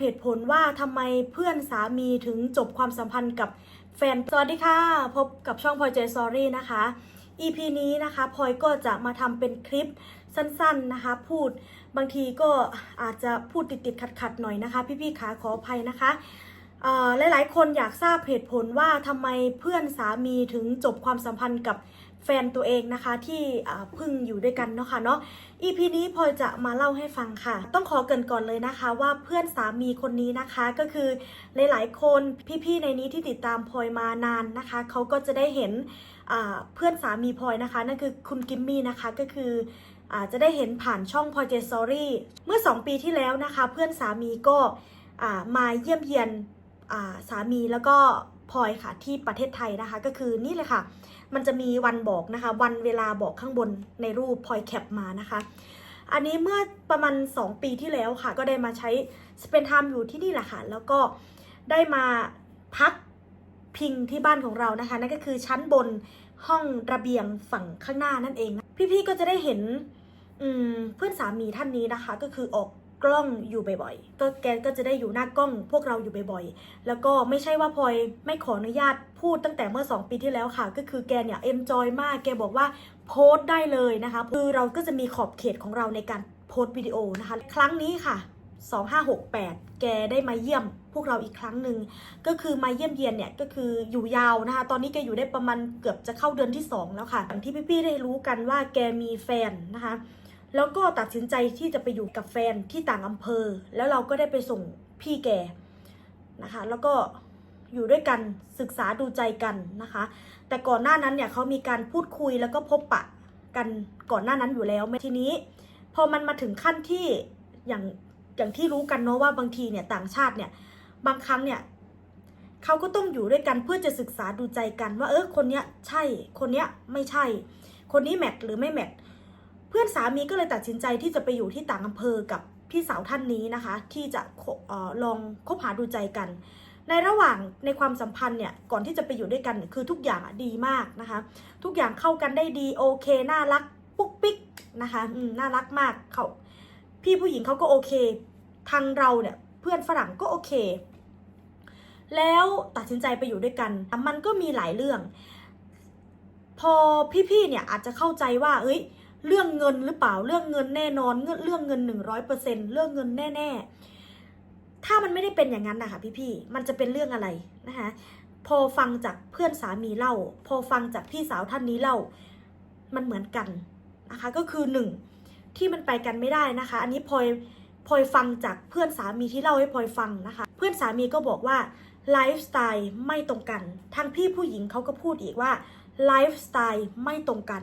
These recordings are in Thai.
เหตุผลว่าทำไมเพื่อนสามีถึงจบความสัมพันธ์กับแฟน สวัสดีค่ะ พบกับช่องพลอยเจสอรี่นะคะ EP นี้นะคะพลอยก็จะมาทำเป็นคลิปสั้นๆนะคะ พูดบางทีก็อาจจะพูดติดๆขัดๆหน่อยนะคะ พี่ๆขาขออภัยนะคะหลายๆ คนอยากทราบเหตุผลว่าทำไมเพื่อนสามีถึงจบความสัมพันธ์กับ แฟนตัวเองนะคะที่พิ่งอยู่ด้วยกันเนาะค่ะเนาะ EP นี้พลอยจะมาเล่าให้ฟังค่ะ ต้องขอเกรินก่อนเลยนะคะ ว่าเพื่อนสามีคนนี้นะคะก็คือหลายๆคนพี่ๆในนี้ที่ติดตามพลอยมานานนะคะเขาก็จะได้เห็นเพื่อนสามีพลอยนะคะนั่นคือคุณกิมมี่นะคะก็คืออาจะได้เห็นผ่านช่องพอยเจสอรี่เมื่อ 2 ปีที่แล้วนะคะ เพื่อนสามีก็มาเยี่ยมเยียนสามีแล้วก็พลอยค่ะที่ประเทศไทยนะคะ ก็คือนี่เลยค่ะ มันจะมีวันบอกนะคะ วันเวลาบอกข้างบนในรูปพลอยแคปมานะคะ อันนี้เมื่อประมาณ 2 ปีที่แล้วค่ะ ก็ได้มาใช้สเปนไทม์อยู่ที่นี่แหละค่ะ แล้วก็ได้มาพักพิงที่บ้านของเรานะคะ นั่นก็คือชั้นบนห้องระเบียงฝั่งข้างหน้านั่นเอง พี่ๆก็จะได้เห็นเพื่อนสามีท่านนี้นะคะ ก็คือออก กล้องอยู่บ่อยๆ ก็แกก็จะได้อยู่หน้ากล้องพวกเราอยู่บ่อยๆ แล้วก็ไม่ใช่ว่าพลอยไม่ขออนุญาตพูดตั้งแต่เมื่อ 2 ปีที่แล้วค่ะ ก็คือแกเนี่ยเอ็นจอยมาก แกบอกว่าโพสต์ได้เลยนะคะ คือเราก็จะมีขอบเขตของเราในการโพสต์วิดีโอนะคะ ครั้งนี้ค่ะ 2568 แกได้มาเยี่ยมพวกเราอีกครั้งหนึ่งก็คือมาเยี่ยมเยียนเนี่ยก็คืออยู่ยาวนะคะ ตอนนี้แกอยู่ได้ประมาณเกือบจะเข้าเดือนที่ 2 แล้วค่ะอย่างที่พี่ๆได้รู้กันว่าแกมีแฟนนะคะ แล้วก็ตัดสินใจที่จะไปอยู่กับแฟนที่ต่างอำเภอ แล้วเราก็ได้ไปส่งพี่แกนะคะ แล้วก็อยู่ด้วยกันศึกษาดูใจกันนะคะ แต่ก่อนหน้านั้นเนี่ยเขามีการพูดคุยแล้วก็พบปะกันก่อนหน้านั้นอยู่แล้วทีนี้ พอมันมาถึงขั้นที่อย่างอย่างที่รู้กันเนาะว่าบางทีเนี่ยต่างชาติเนี่ยบางครั้งเนี่ยเขาก็ต้องอยู่ด้วยกันเพื่อจะศึกษาดูใจกันว่าเออคนเนี้ยใช่คนเนี้ยไม่ใช่ คนนี้แมทหรือไม่แมท พื่อนสามีก็เลยตัดสินใจที่จะไปอยู่ที่ต่างอำเภอกับพี่สาวท่านนี้นะคะ ที่จะออลองคบหาดูใจกัน ในระหว่างในความสัมพันธ์เนี่ยก่อนที่จะไปอยู่ด้วยกันคือทุกอย่างดีมากนะคะ ทุกอย่างเข้ากันได้ดีโอเคน่ารักปุ๊กปิ๊กนะคะน่ารักมากเขาพี่ผู้หญิงเขาก็โอเค ทางเราเนี่ยเพื่อนฝรั่งก็โอเค แล้วตัดสินใจไปอยู่ด้วยกัน มันก็มีหลายเรื่อง พอพี่ๆเนี่ยอาจจะเข้าใจว่าเอ้ย เรื่องเงินหรือเปล่าเรื่องเงินแน่นอนเรื่องเรื่องเงินหนึ่งร้อยเปอร์เซ็นเรื่องเงินแน่ ๆ ถ้ามันไม่ได้เป็นอย่างนั้นนะคะพี่ๆมันจะเป็นเรื่องอะไรนะคะพอฟังจากเพื่อนสามีเล่า พอฟังจากพี่สาวท่านนี้เล่า มันเหมือนกันนะคะก็คือหนึ่งที่มันไปกันไม่ได้นะคะ อันนี้พลอยพลอยฟังจากเพื่อนสามีที่เล่าให้พลอยฟังนะคะ เพื่อนสามีก็บอกว่าไลฟ์สไตล์ไม่ตรงกันทางพี่ผู้หญิงเขาก็พูดอีกว่าไลฟ์สไตล์ไม่ตรงกัน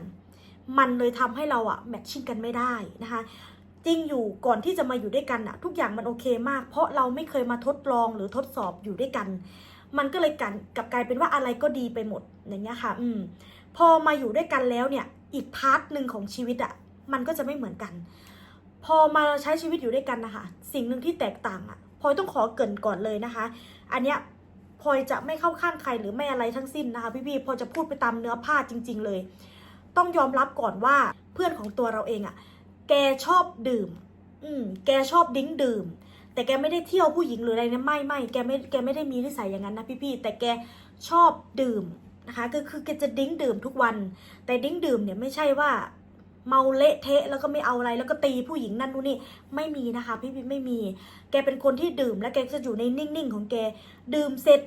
มันเลยทำให้เราอะแมทชิ่งกันไม่ได้นะคะจริงอยู่ก่อนที่จะมาอยู่ด้วยกันอะทุกอย่างมันโอเคมาก เพราะเราไม่เคยมาทดลองหรือทดสอบอยู่ด้วยกัน มันก็เลยกันกลับกลายเป็นว่าอะไรก็ดีไปหมดอย่างเงี้ยค่ะ อืม พอมาอยู่ด้วยกันแล้วเนี่ย อีกพาร์ทหนึ่งของชีวิตอะมันก็จะไม่เหมือนกัน พอมาใช้ชีวิตอยู่ด้วยกันนะคะสิ่งหนึ่งที่แตกต่างอะพลอยต้องขอเกินก่อนเลยนะคะ อันเนี้ยพลอยจะไม่เข้าข้างใครหรือไม่อะไรทั้งสิ้นนะคะพี่ๆพลอยจะพูดไปตามเนื้อผ้าจริง ๆ เลย ต้องยอมรับก่อนว่าเพื่อนของตัวเราเองอะแกชอบดื่ม อืม แกชอบดิ้งดื่ม แต่แกไม่ได้เที่ยวผู้หญิงหรืออะไรนะไม่ไม่แกไม่แกไม่ได้มีนิสัยอย่างนั้นนะพี่ๆแต่แกชอบดื่มนะคะก็คือแกจะดิ้งดื่มทุกวัน แต่ดิ้งดื่มเนี่ยไม่ใช่ว่าเมาเละเทะแล้วก็ไม่เอาอะไรแล้วก็ตีผู้หญิงนั่นนู่นนี่ไม่มีนะคะ พี่พี่ไม่มี แกเป็นคนที่ดื่มแล้วแกจะอยู่ในนิ่งๆของแก ดื่มเสร็จ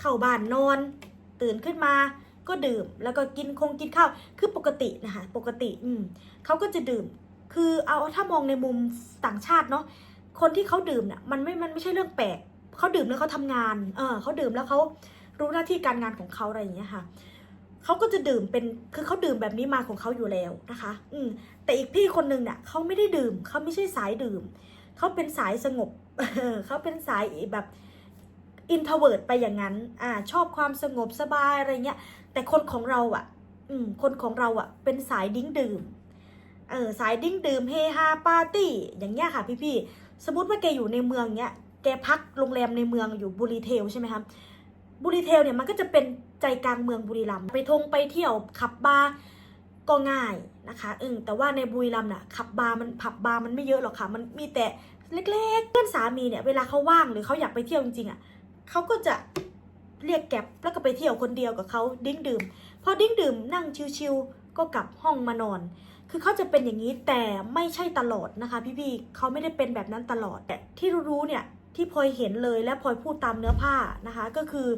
เข้าบ้านนอน ตื่นขึ้นมา ก็ดื่ม แล้วก็กินคงกินข้าว คือปกตินะคะปกติอืมเขาก็จะดื่ม คือเอาถ้ามองในมุมต่างชาติเนาะคนที่เขาดื่มเนี่ยมันไม่มันไม่ใช่เรื่องแปลกเขาดื่มแล้วเขาทำงานเออเขาดื่มแล้วเขารู้หน้าที่การงานของเขาอะไรอย่างเงี้ยค่ะเขาก็จะดื่มเป็นคือเขาดื่มแบบนี้มาของเขาอยู่แล้วนะคะ อืมแต่อีกพี่คนหนึ่งเนี่ยเขาไม่ได้ดื่มเขาไม่ใช่สายดื่มเขาเป็นสายสงบเขาเป็นสายแบบอินทรเวิร์ดไปอย่างนั้น อ่า ชอบความสงบสบายอะไรเงี้ยแต่คนของเราอะ อืม คนของเราอะ เป็นสายดิ้งดื่ม เออ สายดิ้งดื่มเฮฮาปาร์ตี้ อย่างเงี้ยค่ะพี่ๆ สมมติว่าแกอยู่ในเมืองเนี้ย แกพักโรงแรมในเมืองอยู่บุรีเทลใช่ไหมคะ บุรีเทลเนี่ยมันก็จะเป็นใจกลางเมืองบุรีรัมย์ ไปทงไปเที่ยวขับบาร์ก็ง่ายนะคะเออแต่ว่าในบุรีรัมย์น่ะขับบาร์มันผับบาร์มันไม่เยอะหรอกค่ะ มันมีแต่เล็กๆ เพื่อนสามีเนี่ยเวลาเขาว่างหรือเขาอยากไปเที่ยวจริงๆอะเขาก็จะ เรียกแก็บแล้วก็ไปเที่ยวคนเดียวกับเขาดิ้งดื่ม พอดิ้งดื่มนั่งชิวๆก็กลับห้องมานอน คือเขาจะเป็นอย่างนี้แต่ไม่ใช่ตลอดนะคะ พี่ๆเขาไม่ได้เป็นแบบนั้นตลอดแต่ที่รู้ๆเนี่ยที่พลอยเห็นเลยและพลอยพูดตามเนื้อผ้านะคะ ก็คือ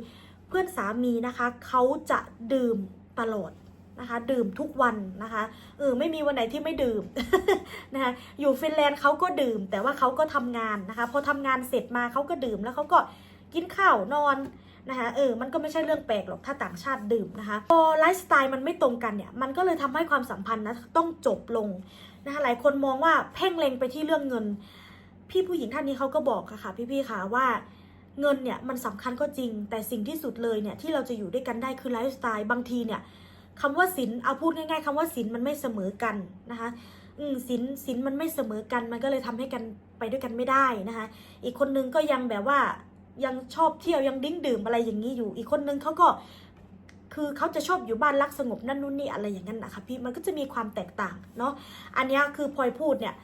เพื่อนสามีนะคะเขาจะดื่มตลอดนะคะ ดื่มทุกวันนะคะเออไม่มีวันไหนที่ไม่ดื่มนะคะอยู่ฟินแลนด์เขาก็ดื่ม แต่ว่าเขาก็ทำงานนะคะ พอทำงานเสร็จมาเขาก็ดื่มแล้วเขาก็กินข้าวนอน นะคะเออมันก็ไม่ใช่เรื่องแปลกหรอกถ้าต่างชาติดื่มนะคะพอไลฟ์สไตล์มันไม่ตรงกันเนี่ยมันก็เลยทำให้ความสัมพันธ์นะต้องจบลงนะคะหลายคนมองว่าเพ่งเล็งไปที่เรื่องเงิน พี่ผู้หญิงท่านนี้เขาก็บอกค่ะค่ะพี่ๆค่ะว่าเงินเนี่ยมันสำคัญก็จริง แต่สิ่งที่สุดเลยเนี่ยที่เราจะอยู่ด้วยกันได้คือไลฟ์สไตล์บางทีเนี่ยคำว่าสินเอาพูดง่ายๆคำว่าสินมันไม่เสมอกันนะคะอืมสินสินมันไม่เสมอกันมันก็เลยทำให้กันไปด้วยกันไม่ได้นะคะ อีกคนนึงก็ยังแบบว่า ยังชอบเที่ยวยังดิ้งดื่มอะไรอย่างนี้อยู่ อีกคนนึงเขาก็คือเขาจะชอบอยู่บ้านรักสงบนั่นนู่นนี่อะไรอย่างนั้นนะคะพี่มันก็จะมีความแตกต่างเนาะอันนี้คือพลอยพูดเนี่ย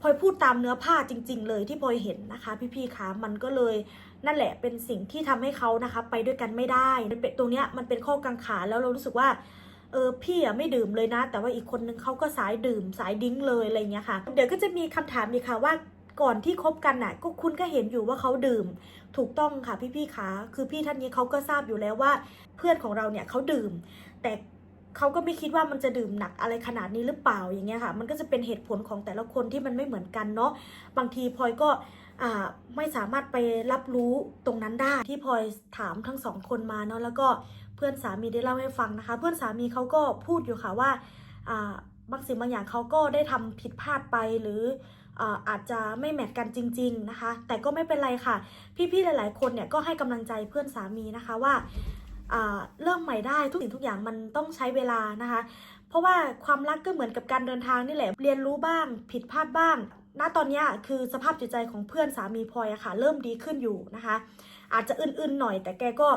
พลอยพูดตามเนื้อผ้าจริง ๆ เลยที่พลอยเห็นนะคะ พี่ๆคะมันก็เลยนั่นแหละเป็นสิ่งที่ทำให้เขานะคะ ไปด้วยกันไม่ได้เป็นตรงเนี้ยมันเป็นข้อกังขาแล้วเรารู้สึกว่าเออพี่อะไม่ดื่มเลยนะ แต่ว่าอีกคนนึงเขาก็สายดื่มสายดิ้งเลยอะไรเงี้ยค่ะ เดี๋ยวก็จะมีคำถามอีกค่ะว่า ก่อนที่คบกันน่ะ ก็คุณก็เห็นอยู่ว่าเขาดื่ม ถูกต้องค่ะพี่ๆคะคือพี่ท่านนี้เขาก็ทราบอยู่แล้วว่า เพื่อนของเราเนี่ยเขาดื่ม แต่เขาก็ไม่คิดว่ามันจะดื่มหนักอะไรขนาดนี้หรือเปล่าอย่างเงี้ยค่ะ มันก็จะเป็นเหตุผลของแต่ละคนที่มันไม่เหมือนกันเนาะบางทีพลอยก็ไม่สามารถไปรับรู้ตรงนั้นได้ที่พลอยถามทั้งสองคนมาเนาะแล้วก็เพื่อนสามีได้เล่าให้ฟังนะคะ เพื่อนสามีเขาก็พูดอยู่ค่ะว่าอ่าบางสิ่งบางอย่างเขาก็ได้ทำผิดพลาดไปหรือ อาจจะไม่แมทกันจริง ๆนะคะ แต่ก็ไม่เป็นไรค่ะ พี่ๆหลาย ๆ คนเนี่ยก็ให้กำลังใจเพื่อนสามีนะคะว่าเริ่มใหม่ได้ทุกสิ่งทุกอย่างมันต้องใช้เวลานะคะ เพราะว่าความรักก็เหมือนกับการเดินทางนี่แหละ เรียนรู้บ้าง ผิดพลาดบ้าง ณ ตอนนี้คือสภาพจิตใจของเพื่อนสามีพลอยอะค่ะ เริ่มดีขึ้นอยู่นะคะ อาจจะอื่นๆหน่อย แต่แกก็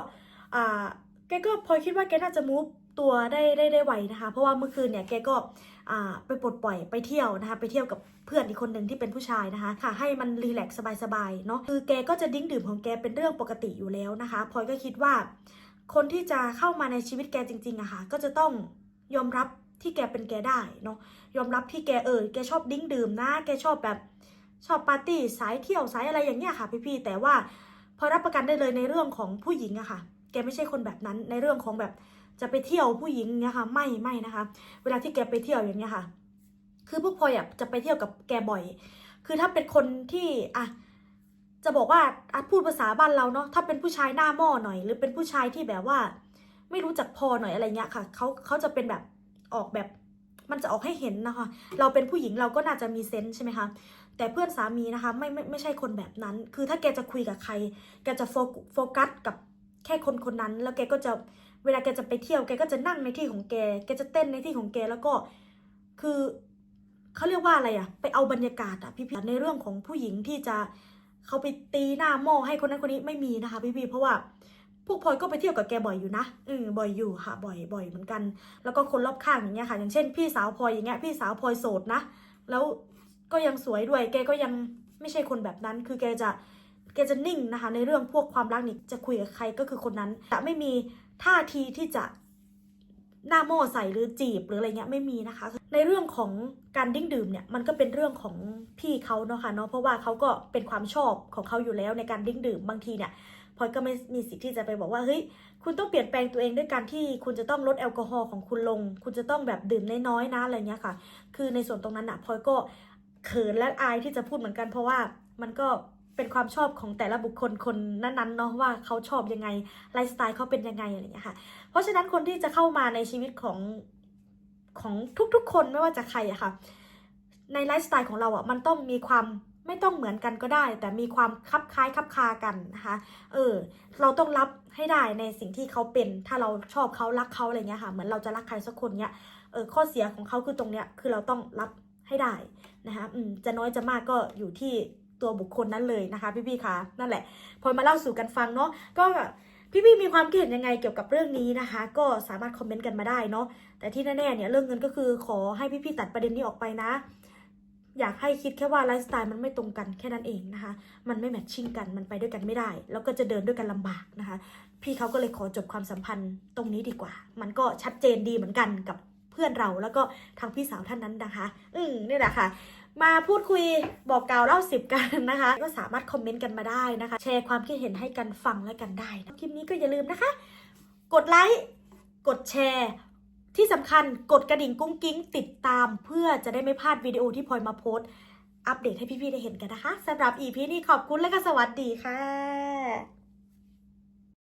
แกก็พลอยคิดว่าแกน่าจะมูฟตัวได้ได้ได้ไวนะคะ เพราะว่าเมื่อคืนเนี่ยแกก็ ไปปลดปล่อยไปเที่ยวนะคะไปเที่ยวกับเพื่อนอีกคนหนึ่งที่เป็นผู้ชายนะคะ ค่ะ ให้มันรีแลกซ์สบายๆเนาะคือแกก็จะดิ้งดื่มของแกเป็นเรื่องปกติอยู่แล้วนะคะพลอยก็คิดว่า คนที่จะเข้ามาในชีวิตแกจริงๆอะค่ะ ก็จะต้องยอมรับที่แกเป็นแกได้เนาะยอมรับที่แกเออแกชอบดิ้งดื่มนะ แกชอบแบบชอบปาร์ตี้สายเที่ยวสายอะไรอย่างเงี้ยค่ะ พี่ๆแต่ว่าพอรับประกันได้เลยในเรื่องของผู้หญิงอะค่ะ แกไม่ใช่คนแบบนั้นในเรื่องของแบบ จะไปเที่ยวผู้หญิงเงี้ยค่ะไม่ไม่นะคะ เวลาที่แกไปเที่ยวอย่างเงี้ยค่ะ คือพวกพลอยอะจะไปเที่ยวกับแกบ่อย คือถ้าเป็นคนที่อะจะบอกว่าอะพูดภาษาบ้านเราเนาะถ้าเป็นผู้ชายหน้าหม้อหน่อย หรือเป็นผู้ชายที่แบบว่า ไม่รู้จักพอหน่อยอะไรเงี้ยค่ะเขาเขาจะเป็นแบบออกแบบมันจะออกให้เห็นนะคะ เราเป็นผู้หญิงเราก็น่าจะมีเซนส์ใช่ไหมคะ แต่เพื่อนสามีนะคะไม่ไม่ไม่ใช่คนแบบนั้น คือถ้าแกจะคุยกับใคร แกจะโฟกัสกับแค่คนคนนั้น แล้วแกก็จะ เวลาแกจะไปเที่ยวแกก็จะนั่งในที่ของแก แกจะเต้นในที่ของแกแล้วก็คือเขาเรียกว่าอะไรอะไปเอาบรรยากาศอะพี่ๆในเรื่องของผู้หญิงที่จะเขาไปตีหน้าหม้อให้คนนั้นคนนี้ไม่มีนะคะ พี่ๆเพราะว่าพวกพลอยก็ไปเที่ยวกับแกบ่อยอยู่นะเออบ่อยอยู่ค่ะ บ่อยบ่อยเหมือนกัน แล้วก็คนรอบข้างอย่างเงี้ยค่ะ อย่างเช่น พี่สาวพลอยอย่างเงี้ย พี่สาวพลอยโสดนะ แล้วก็ยังสวยด้วย แกก็ยังไม่ใช่คนแบบนั้น คือแกจะ แกจะนิ่งนะคะ ในเรื่องพวกความรักนี่ จะคุยกับใครก็คือคนนั้นแต่ไม่มี ท่าทีที่จะหน้าโม่ใส่หรือจีบหรืออะไรเงี้ยไม่มีนะคะ ในเรื่องของการดิ้งดื่มเนี่ยมันก็เป็นเรื่องของพี่เขาเนาะค่ะเนาะเพราะว่าเขาก็เป็นความชอบของเขาอยู่แล้วในการดิ้งดื่มบางทีเนี่ยพลอยก็ไม่มีสิทธิ์ที่จะไปบอกว่าเฮ้ยคุณต้องเปลี่ยนแปลงตัวเองด้วยการที่คุณจะต้องลดแอลกอฮอล์ของคุณลง คุณจะต้องแบบดื่มน้อยๆนะอะไรเงี้ยค่ะ คือในส่วนตรงนั้นอะพลอยก็เขินและอายที่จะพูดเหมือนกันเพราะว่ามันก็ เป็นความชอบของแต่ละบุคคลคนนั้นๆเนาะว่าเขาชอบยังไงไลฟ์สไตล์เขาเป็นยังไงอะไรอย่างเงี้ยค่ะ เพราะฉะนั้นคนที่จะเข้ามาในชีวิตของของทุกๆ คนไม่ว่าจะใครอะค่ะ ในไลฟ์สไตล์ของเราอะมันต้องมีความไม่ต้องเหมือนกันก็ได้ แต่มีความคับคล้ายคับคากันนะคะเออเราต้องรับให้ได้ในสิ่งที่เขาเป็น ถ้าเราชอบเขารักเขาอะไรเงี้ยค่ะเหมือนเราจะรักใครสักคนเนี้ยเออข้อเสียของเขาคือตรงเนี้ยคือเราต้องรับให้ได้นะคะอืมจะน้อยจะมากก็อยู่ที่ ตัวบุคคลนั้นเลยนะคะ พี่ๆคะนั่นแหละ พอมาเล่าสู่กันฟังเนาะก็พี่ๆมีความคิดเห็นยังไงเกี่ยวกับเรื่องนี้นะคะ ก็สามารถคอมเมนต์กันมาได้เนาะแต่ที่แน่ๆเนี่ยเรื่องเงินก็คือขอให้พี่ๆตัดประเด็นนี้ออกไปนะ อยากให้คิดแค่ว่าไลฟ์สไตล์มันไม่ตรงกันแค่นั้นเองนะคะ มันไม่แมทชิ่งกันมันไปด้วยกันไม่ได้ แล้วก็จะเดินด้วยกันลำบากนะคะ พี่เขาก็เลยขอจบความสัมพันธ์ตรงนี้ดีกว่า มันก็ชัดเจนดีเหมือนกันกับเพื่อนเราแล้วก็ทางพี่สาวท่านนั้นนะคะ อืมนี่แหละค่ะ มาพูดคุยบอกกล่าวเล่าสิบกันนะคะ ก็สามารถคอมเมนต์กันมาได้นะคะ แชร์ความคิดเห็นให้กันฟังและกันได้คลิปนี้ก็อย่าลืมนะคะ กดไลค์กดแชร์ ที่สำคัญกดกระดิ่งกุ้งกิ้ง ติดตาม เพื่อจะได้ไม่พลาดวิดีโอที่พลอยมาโพสอัปเดตให้พี่ๆได้เห็นกันนะคะสำหรับ EP นี้ขอบคุณและก็สวัสดีค่ะ